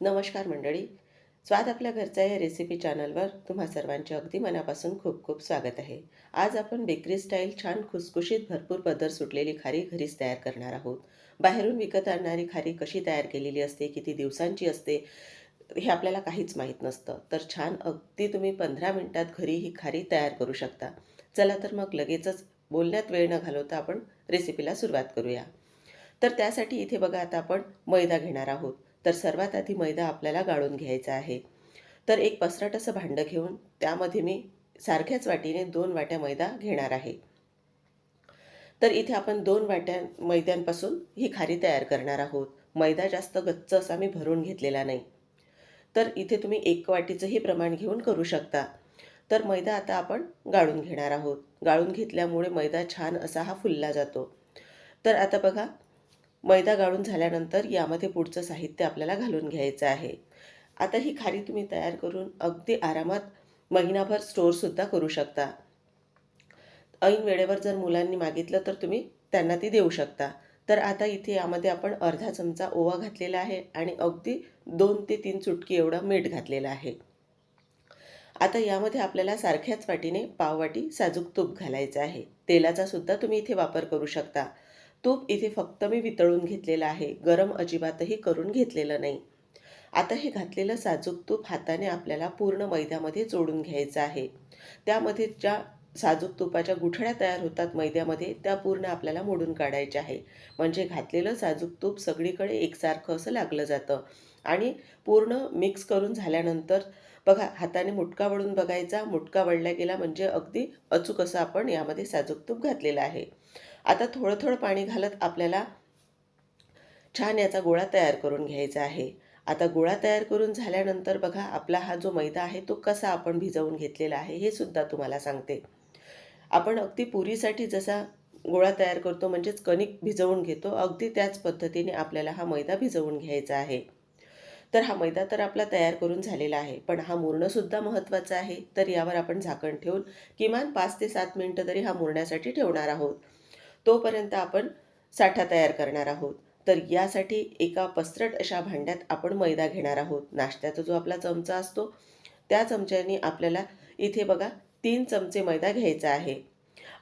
नमस्कार मंडळी. स्वाद आपल्या घरचा या रेसिपी चॅनलवर तुम्हा सर्वांचे अगदी मनापासून खूप खूप स्वागत आहे. आज आपण बेकरी स्टाईल छान खुसखुशीत भरपूर पदर सुटलेली खारी घरीच तयार करणार आहोत. बाहेरून विकत आणणारी खारी कशी तयार केलेली असते किती दिवसांची असते हे आपल्याला काहीच माहीत नसतं. तर छान अगदी तुम्ही पंधरा मिनटात घरी ही खारी तयार करू शकता. चला तर मग लगेचच बोलण्यात वेळ न घालवता आपण रेसिपीला सुरुवात करूया. तर त्यासाठी इथे बघा आता आपण मैदा घेणार आहोत. तर सर्वात आधी मैदा आपल्याला गाळून घ्यायचा आहे. तर एक पसरट असं भांडं घेऊन त्यामध्ये मी सारख्याच वाटीने दोन वाट्या मैदा घेणार आहे. तर इथे आपण दोन वाट्या मैद्यांपासून ही खारी तयार करणार आहोत. मैदा जास्त गच्च असा मी भरून घेतलेला नाही. तर इथे तुम्ही एक वाटीचंही प्रमाण घेऊन करू शकता. तर मैदा आता आपण गाळून घेणार आहोत. गाळून घेतल्यामुळे मैदा छान असा हा फुलला जातो. तर आता बघा मैदा गाळून झाल्यानंतर यामध्ये पुढचं साहित्य आपल्याला घालून घ्यायचं आहे. आता ही खारी तुम्ही तयार करून अगदी आरामात महिनाभर स्टोअरसुद्धा करू शकता. ऐन वेळेवर जर मुलांनी मागितलं तर तुम्ही त्यांना ती देऊ शकता. तर आता इथे यामध्ये आपण अर्धा चमचा ओवा घातलेला आहे आणि अगदी दोन ते तीन चुटकी एवढा मीठ घातलेलं आहे. आता यामध्ये आपल्याला सारख्याच वाटीने पाववाटी साजूक तूप घालायचं आहे. तेलाचा सुद्धा तुम्ही इथे वापर करू शकता. तूप इथे फक्त मी वितळून घेतलेलं आहे. गरम अजिबातही करून घेतलेलं नाही. आता हे घातलेलं साजूक तूप हाताने आपल्याला पूर्ण मैद्यामध्ये जोडून घ्यायचं आहे. त्यामध्ये ज्या साजूक तुपाच्या गुठळ्या तयार होतात मैद्यामध्ये त्या पूर्ण आपल्याला मोडून काढायच्या आहे. म्हणजे घातलेलं साजूक तूप सगळीकडे एकसारखं असं लागलं जातं. आणि पूर्ण मिक्स करून झाल्यानंतर बघा हाताने मुटका वळून बघायचा. मुटका वळला गेला म्हणजे अगदी अचूक असं आपण यामध्ये साजूक तूप घातलेलं आहे. आता थोडं थोडं पाणी घालत आपल्याला छान याचा गोळा तयार करून घ्यायचा आहे. आता गोळा तयार करून झाल्यानंतर बघा आपला हा जो मैदा आहे तो कसा आपण भिजवून घेतलेला आहे हे सुद्धा तुम्हाला सांगते. आपण अगदी पुरीसाठी जसा गोळा तयार करतो म्हणजेच कणिक भिजवून घेतो अगदी त्याच पद्धतीने आपल्याला हा मैदा भिजवून घ्यायचा आहे. तर हा मैदा तर आपला तयार करून झालेला आहे पण हा मुरणंसुद्धा महत्त्वाचा आहे. तर यावर आपण झाकण ठेवून किमान पाच ते सात मिनटं तरी हा मुरण्यासाठी ठेवणार आहोत. तोपर्यंत आपण साठा तयार करणार आहोत. तर यासाठी एका पसरट अशा भांड्यात आपण मैदा घेणार आहोत. नाश्त्याचा जो आपला चमचा असतो त्या चमच्याने आपल्याला इथे बघा तीन चमचे मैदा घ्यायचा आहे.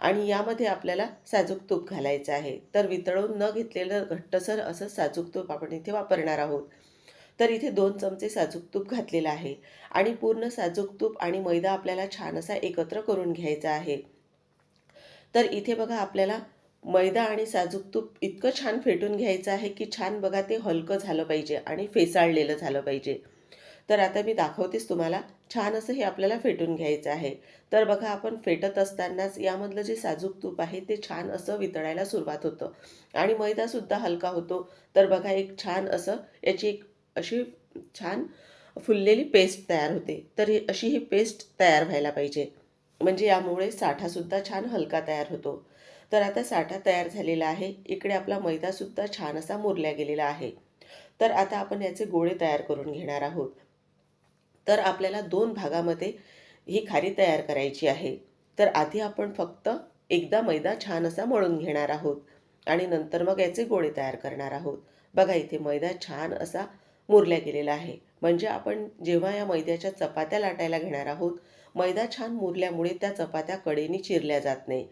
आणि यामध्ये आपल्याला साजूक तूप घालायचं आहे. तर वितळून न घेतलेलं घट्टसर असं साजूक तूप आपण इथे वापरणार आहोत. तर इथे दोन चमचे साजूक तूप घातलेलं आहे. आणि पूर्ण साजूक तूप आणि मैदा आपल्याला छान असा एकत्र करून घ्यायचा आहे. तर इथे बघा आपल्याला मैदा आणि साजूक तूप इतकं छान फेटून घ्यायचं आहे की छान बघा ते हलकं झालं पाहिजे आणि फेसाळलेलं झालं पाहिजे. तर आता मी दाखवतेच तुम्हाला छान असं हे आपल्याला फेटून घ्यायचं आहे. तर बघा आपण फेटत असतानाच यामधलं जे साजूक तूप आहे ते छान असं वितळायला सुरुवात होतं. आणि मैदासुद्धा हलका होतो. तर बघा एक छान असं याची एक अशी छान फुललेली पेस्ट तयार होते. तर ही अशी ही पेस्ट तयार व्हायला पाहिजे. म्हणजे यामुळे साठासुद्धा छान हलका तयार होतो. तर आता साठा तयार झालेला आहे. इकडे आपला मैदासुद्धा छान असा मुरल्या गेलेला आहे. तर आता आपण याचे गोळे तयार करून घेणार आहोत. तर आपल्याला दोन भागामध्ये ही खारी तयार करायची आहे. तर आधी आपण फक्त एकदा मैदा छान असा मळून घेणार आहोत आणि नंतर मग याचे गोळे तयार करणार आहोत. बघा इथे मैदा छान असा मुरल्या गेलेला आहे. म्हणजे आपण जेव्हा या मैद्याच्या चपात्या लाटायला घेणार आहोत मैदा छान मुरल्यामुळे त्या चपात्या कडेने चिरल्या जात नाही.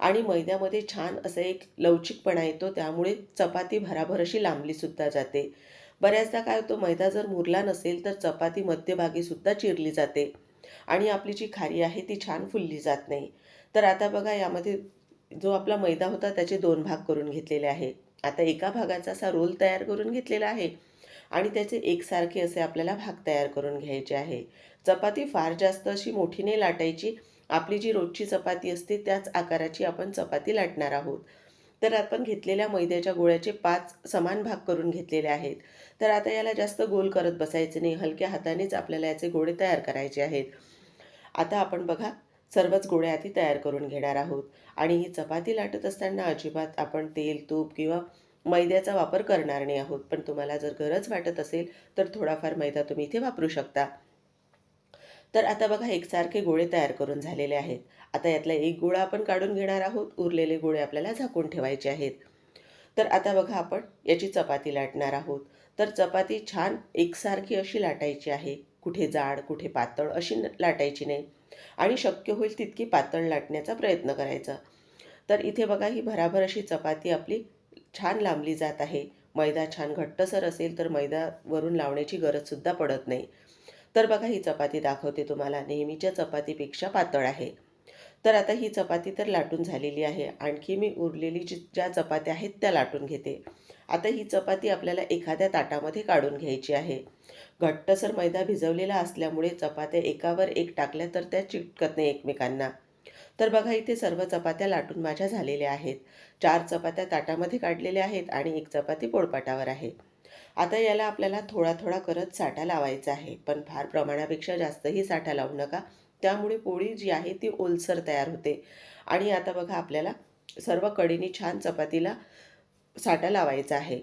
आणि मैद्यामध्ये छान असं एक लवचिकपणा येतो त्यामुळे चपाती भराभर अशी लांबलीसुद्धा जाते. बऱ्याचदा काय होतं मैदा जर मुरला नसेल तर चपाती मध्यभागीसुद्धा चिरली जाते आणि आपली जी खारी आहे ती छान फुलली जात नाही. तर आता बघा यामध्ये जो आपला मैदा होता त्याचे दोन भाग करून घेतलेले आहे. आता एका भागाचा असा रोल तयार करून घेतलेला आहे आणि त्याचे एकसारखे असे आपल्याला भाग तयार करून घ्यायचे आहे. चपाती फार जास्त अशी मोठी नाही लाटायची आपली जी रोजची चपाती असते त्याच आकाराची आपण चपाती लाटणार आहोत. तर आपण घेतलेल्या मैद्याच्या गोळ्याचे पाच समान भाग करून घेतलेले आहेत. तर आता याला जास्त गोल करत बसायचे नाही हलक्या हातानेच आपल्याला याचे गोळे तयार करायचे आहेत. आता आपण बघा सर्वच गोळे आधी तयार करून घेणार आहोत. आणि ही चपाती लाटत असताना अजिबात आपण तेल तूप किंवा मैद्याचा वापर करणार नाही आहोत. पण तुम्हाला जर गरज वाटत असेल तर थोडाफार मैदा तुम्ही इथे वापरू शकता. तर आता बघा एकसारखे गोळे तयार करून झालेले आहेत. आता यातला एक गोळा आपण काढून घेणार आहोत. उरलेले गोळे आपल्याला झाकून ठेवायचे आहेत. तर आता बघा आपण याची चपाती लाटणार आहोत. तर चपाती छान एकसारखी अशी लाटायची आहे. कुठे जाड कुठे पातळ अशी न- लाटायची नाही. आणि शक्य होईल तितकी पातळ लाटण्याचा प्रयत्न करायचा. तर इथे बघा ही भराभर अशी चपाती आपली छान लांबली जात आहे. मैदा छान घट्टसर असेल तर मैदा वरून लावण्याची गरजसुद्धा पडत नाही. तर बघा ही चपाती दाखवते तुम्हाला. नेहमीच्या चपातीपेक्षा पातळ आहे. तर आता ही चपाती तर लाटून झालेली आहे. आणखी मी उरलेली जी ज्या चपात्या आहेत त्या लाटून घेते. आता ही चपाती आपल्याला एखाद्या ताटामध्ये काढून घ्यायची आहे. घट्टसर मैदा भिजवलेला असल्यामुळे चपात्या एकावर एक टाकल्या तर त्या चिटकत नाही एकमेकांना. तर बघा इथे सर्व चपात्या लाटून माझ्या झालेल्या आहेत. चार चपात्या ताटामध्ये काढलेल्या आहेत आणि एक चपाती पोळपाटावर आहे. आता याला आपल्याला थोडा थोडा करत साठा लावायचा आहे. पण फार प्रमाणापेक्षा जास्तही साठा लावू नका. त्यामुळे पोळी जी आहे ती ओलसर तयार होते. आणि आता बघा आपल्याला सर्व कडीने छान चपातीला साठा लावायचा आहे.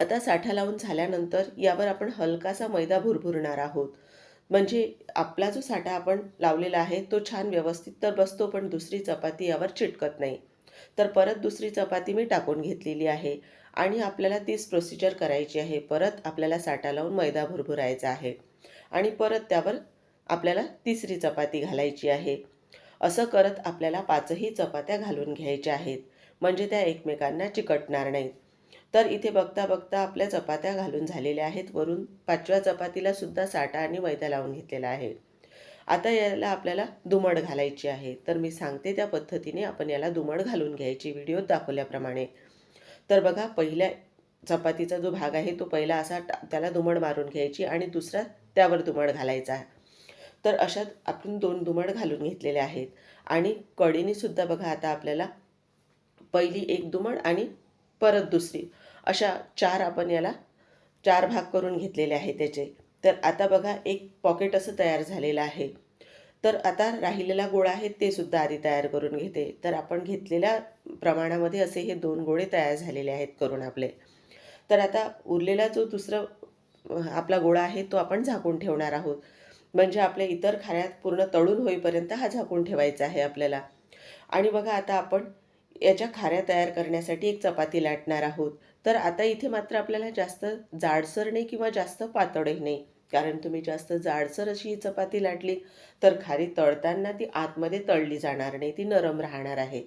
आता साठा लावून झाल्यानंतर यावर आपण हलकासा मैदा भुरभुरणार आहोत. म्हणजे आपला जो साठा आपण लावलेला आहे तो छान व्यवस्थित तर बसतो पण दुसरी चपाती यावर चिटकत नाही. तर परत दुसरी चपाती मी टाकून घेतलेली आहे. आणि आपल्याला तीच प्रोसिजर करायची आहे. परत आपल्याला साठा लावून मैदा भुरभुरायचा आहे. आणि परत त्यावर आपल्याला तिसरी चपाती घालायची आहे. असं करत आपल्याला पाचही चपात्या घालून घ्यायच्या आहेत. म्हणजे त्या एकमेकांना चिकटणार नाहीत. तर इथे बघता बघता आपल्या चपात्या घालून झालेल्या आहेत. वरून पाचव्या चपातीला सुद्धा साठा आणि मैदा लावून घेतलेला आहे. आता याला आपल्याला दुमड घालायची आहे. तर मी सांगते त्या पद्धतीने आपण याला दुमड घालून घ्यायची. व्हिडिओत दाखवल्याप्रमाणे. तर बघा पहिल्या चपातीचा जो भाग आहे तो पहिला असा त्याला दुमड मारून घ्यायची आणि दुसरा त्यावर दुमड घालायचा. तर अशात आपण दोन दुमड घालून घेतलेले आहेत. आणि कडीनेसुद्धा बघा आता आपल्याला पहिली एक दुमड आणि परत दुसरी. अशा चार आपण याला चार भाग करून घेतलेले आहे त्याचे. तर आता बघा एक पॉकेट असं तयार झालेलं आहे. तर आता राहिलेला गोळा आहे ते सुद्धा आधी तयार करून घेते. तर आपण घेतलेल्या प्रमाणामध्ये असे हे दोन गोळे तयार झालेले आहेत करून आपले. तर आता उरलेला जो दुसरं आपला गोळा आहे तो आपण झाकून ठेवणार आहोत. म्हणजे आपल्या इतर खाऱ्यात पूर्ण तळून होईपर्यंत हा झाकून ठेवायचा आहे आपल्याला. आणि बघा आता आपण याच्या खाऱ्या तयार करण्यासाठी एक चपाती लाटणार आहोत. तर आता इथे मात्र आपल्याला जास्त जाडसर नाही किंवा जास्त पातळही नाही. कारण तुम्ही जास्त जाडसर अशी ही चपाती लाटली तर खारी तळताना ती आतमध्ये तळली जाणार नाही ती नरम राहणार आहे.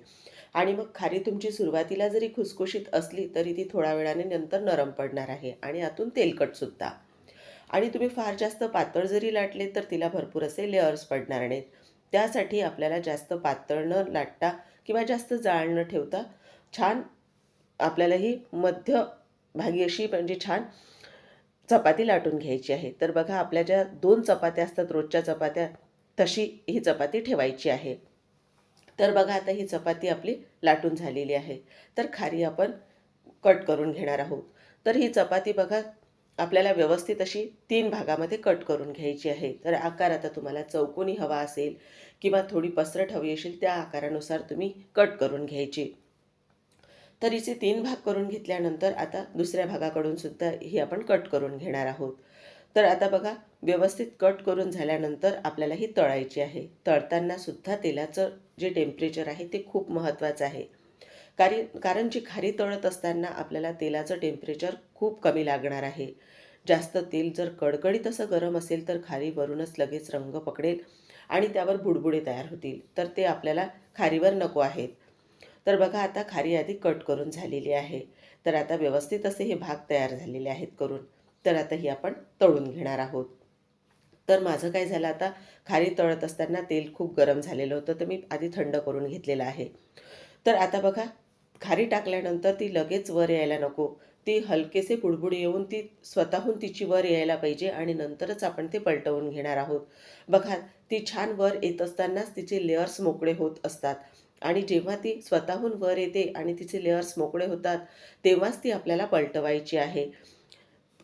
आणि मग खारी तुमची सुरुवातीला जरी खुसखुशीत असली तरी ती थोड्या वेळाने नंतर नरम पडणार आहे आणि आतून तेलकटसुद्धा आणि तुम्ही फार जास्त पातळ जरी लाटले तर तिला भरपूर असे लेअर्स पडणार नाहीत. त्यासाठी आपल्याला जास्त पातळ न लाटता किंवा जास्त जाळ न ठेवता छान आपल्याला ही मध्यभागी अशी म्हणजे छान चपाती लाटून घ्यायची आहे. तर बघा आपल्या ज्या दोन चपात्या असतात रोजच्या चपात्या तशी ही चपाती ठेवायची आहे. तर बघा आता ही चपाती आपली लाटून झालेली आहे. तर खारी आपण कट करून घेणार आहोत. तर ही चपाती बघा आपल्याला व्यवस्थित अशी तीन भागामध्ये कट करून घ्यायची आहे. तर आकार आता तुम्हाला चौकोनी हवा असेल किंवा थोडी पसरट हवी असेल त्या आकारानुसार तुम्ही कट करून घ्यायची. तर हिचे तीन भाग करून घेतल्यानंतर आता दुसऱ्या भागाकडून सुद्धा ही आपण कट करून घेणार आहोत. तर आता बघा व्यवस्थित कट करून झाल्यानंतर आपल्याला ही तळायची आहे. तळताना सुद्धा तेलाचं जे टेम्परेचर आहे ते खूप महत्त्वाचं आहे. कारण कारण जी खारी तळत असताना आपल्याला तेलाचं टेम्परेचर खूप कमी लागणार आहे. जास्त तेल जर कडकडीत असं गरम असेल तर खारीवरूनच लगेच रंग पकडेल आणि त्यावर बुडबुडे तयार होतील. तर ते आपल्याला खारीवर नको आहेत. तर बघा आता खारी आधी कट करून झालेली आहे. तर आता व्यवस्थित असे हे भाग तयार झालेले आहेत करून. तर आता ही आपण तळून घेणार आहोत. तर माझं काय झालं आता खारी तळत असताना तेल खूप गरम झालेलं होतं तर मी आधी थंड करून घेतलेलं आहे. तर आता बघा खारी टाकल्यानंतर ती लगेच वर यायला नको. ती हलकेसे बुडबुड येऊन ती स्वतःहून तिची वर यायला पाहिजे आणि नंतरच आपण ते पलटवून घेणार आहोत. बघा ती छान वर येत असतानाच तिचे लेअर्स मोकळे होत असतात. आणि जेव्हा ती स्वतःहून वर येते आणि तिचे लेअर्स मोकळे होतात तेव्हाच ती आपल्याला पलटवायची आहे.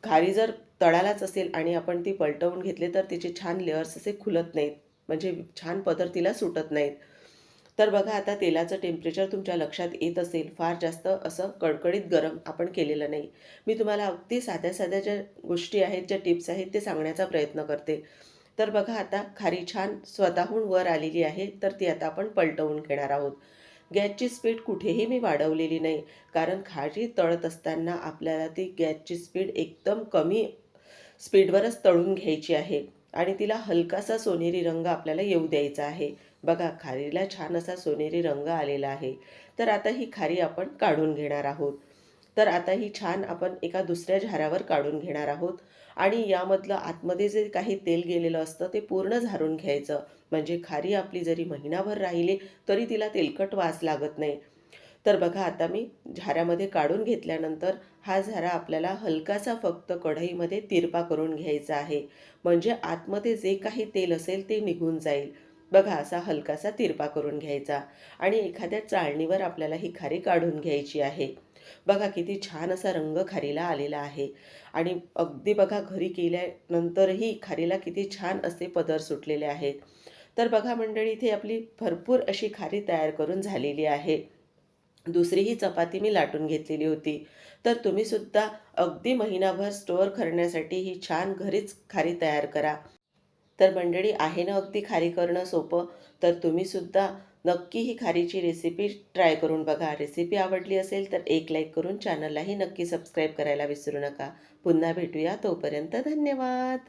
खारी जर तळालाच असेल आणि आपण ती पलटवून घेतली तर तिचे छान लेअर्स असे खुलत नाहीत. म्हणजे छान पदर तिला सुटत नाहीत. तर बघा आता तेलाचं टेम्परेचर तुमच्या लक्षात येत असेल. फार जास्त असं कडकडीत गरम आपण केलेलं नाही. मी तुम्हाला अगदी साध्या साध्या ज्या गोष्टी आहेत ज्या टिप्स आहेत ते सांगण्याचा प्रयत्न करते. तर बघा आता खारी छान स्वतःहून वर आलेली आहे तर ती आता आपण पलटवून घेणार आहोत. गॅसची स्पीड कुठेही मी वाढवलेली नाही कारण खारी तळत असताना आपल्याला ती गॅसची स्पीड एकदम कमी स्पीडवरच तळून घ्यायची आहे आणि तिला हलकासा सोनेरी रंग आपल्याला येऊ द्यायचा आहे. बघा खारीला छान असा सोनेरी रंग आलेला आहे. तर आता ही खारी आपण काढून घेणार आहोत. तर आता ही छान आपण एका दुसऱ्या झाऱ्यावर काढून घेणार आहोत. आणि यामधलं आतमध्ये जे काही तेल गेलेलं असतं ते पूर्ण झारून घ्यायचं. म्हणजे खारी आपली जरी महिनाभर राहिली तरी तिला तेलकट वास लागत नाही. तर बघा आता मी झाऱ्यामध्ये काढून घेतल्यानंतर हा झारा आपल्याला हलकासा फक्त कढईमध्ये तिरपा करून घ्यायचा आहे. म्हणजे आतमध्ये जे काही तेल असेल ते निघून जाईल. बघा असा हलकासा तिरपा करून घ्यायचा. आणि एखाद्या चाळणीवर आपल्याला ही खारी काढून घ्यायची आहे. बघा किती छान असा रंग खारीला आलेला आहे. आणि अगदी बघा घरी केल्यानंतरही खारीला किती छान असे पदर सुटलेले आहेत. तर बघा मंडळी इथे आपली भरपूर अशी खारी तयार करून झालेली आहे. दुसरीही चपाती मी लाटून घेतलेली होती. तर तुम्ही सुद्धा अगदी महिनाभर स्टोअर करण्यासाठी ही छान घरीच खारी तयार करा. तर मंडळी आहे ना अगदी खारी करणं सोपं? तर तुम्हीसुद्धा नक्की ही खारीची रेसिपी ट्राय करून बघा. रेसिपी आवडली असेल तर एक लाईक करून चॅनललाही नक्की सबस्क्राईब करायला विसरू नका. पुन्हा भेटूया. तोपर्यंत धन्यवाद.